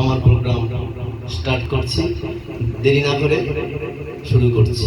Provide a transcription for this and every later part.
আমার programme start করছি। দেরি না করে শুরু করছি।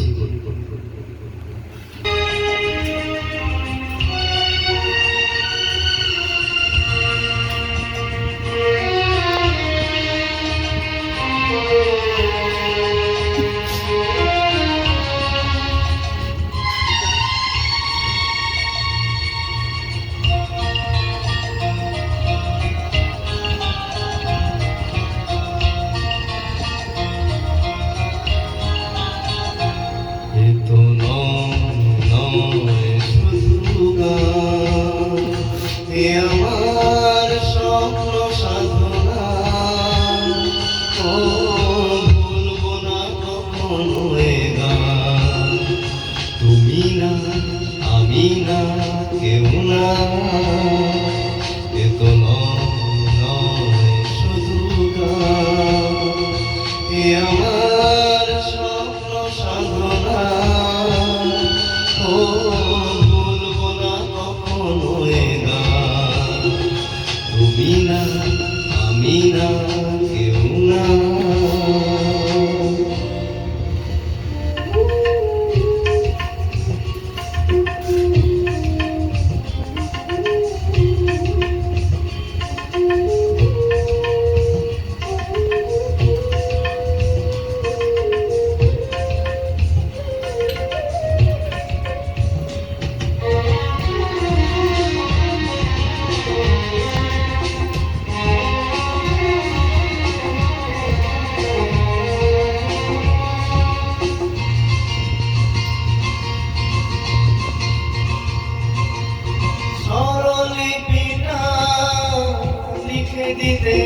দিতে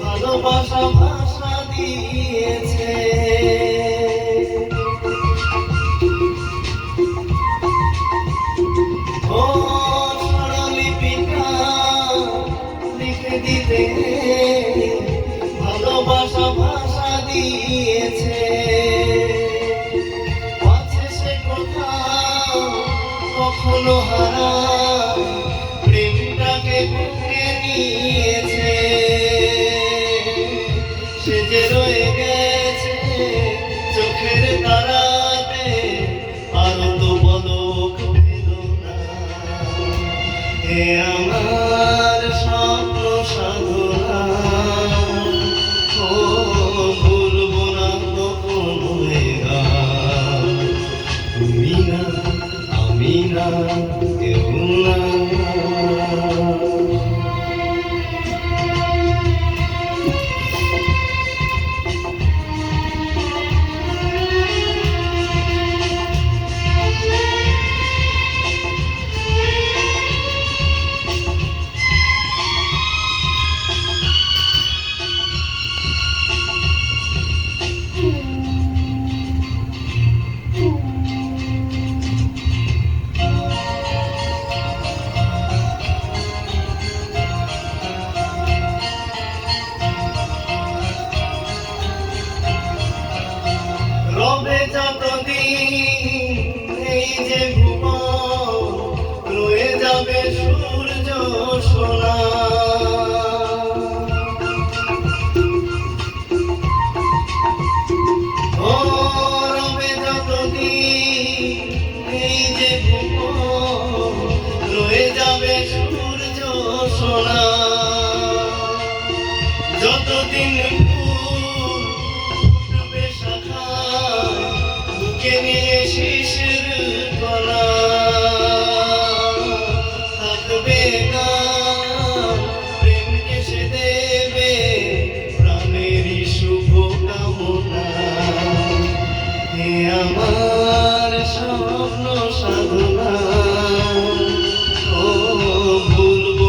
ভালোবাসা ভাষা দিয়েছে। ও স্বরলিপিটা লিখে দিতে ভালোবাসা ভাষা দিয়েছে। আছে সে কোথাও কখনো হারা প্রেমটাকে নিয়েছে যে রয়ে গেছে চোখের তারাতে, আরও তো বলক পেল না আমার স্বপ্ন সাধনা। ও, ভুলবো না কখনো। তুমি না, আমি না, কেউ না। Amen. থাকবে গান, প্রেমকে সে দেবে প্রাণেরই শুভ কামনা। হে আমার স্বপ্ন সাধনা। ও ভুলবো